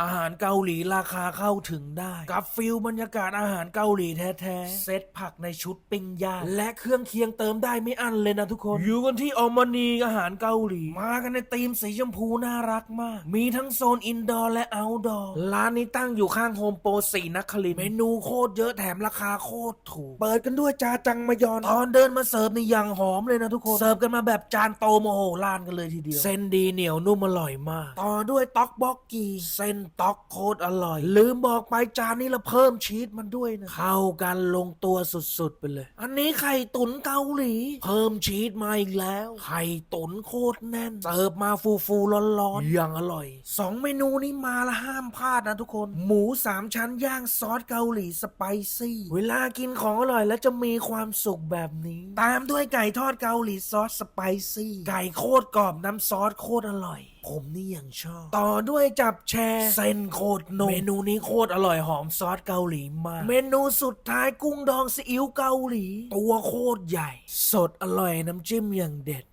อาหารเกาหลีราคาเข้าถึงได้ กับฟิลบรรยากาศอาหารเกาหลีแท้ๆ เซตผักในชุดปิ้งย่างและเครื่องเคียงเติมได้ไม่อั้นเลยนะทุกคน อยู่กันที่ออมานีอาหารเกาหลี มากันในธีมสีชมพูน่ารักมาก มีทั้งโซนอินดอร์และเอาท์ดอร์ ร้านนี้ตั้งอยู่ข้างโฮมโปรสีนักคลินทร์เมนูโคตรเยอะแถมราคาโคตรถูก เปิดกันด้วยจาจังมายอนตอนเดินมาเสิร์ฟนี่ยังหอมเลยนะทุกคน เสิร์ฟกันมาแบบจานโตโมโหลานกันเลยทีเดียว เส้นดีเหนียวนุ่มอร่อยมาก ต่อด้วยต็อกบอกกีเส้นต็อกโคตรอร่อย ลืมบอกไปจานนี้เราเพิ่มชีสมันด้วยนะเข้ากันลงตัวสุดๆไปเลย อันนี้ไข่ตุ๋นเกาหลี เพิ่มชีสมาอีกแล้ว ไข่ตุ๋นโคตรแน่นเสิร์ฟมาฟูๆร้อนๆอย่างอร่อยสองเมนูนี้มาละห้ามพลาดนะทุกคน หมูสามชั้นย่างซอสเกาหลีสไปซี่ เวลากินของอร่อยแล้วจะมีความสุขแบบนี้ ตามด้วยไก่ทอดเกาหลีซอสสไปซี่ ไก่โคตรกรอบน้ำซอสโคตรอร่อย ผมนี่ยังชอบ ต่อด้วยจับแชร์เส้นโคตรนุ่มเมนูนี้โคตรอร่อยหอมซอสเกาหลีมาก เมนูสุดท้ายกุ้งดองซีอิ๊วเกาหลี ตัวโคตรใหญ่ สดอร่อยน้ำจิ้มอย่างเด็ด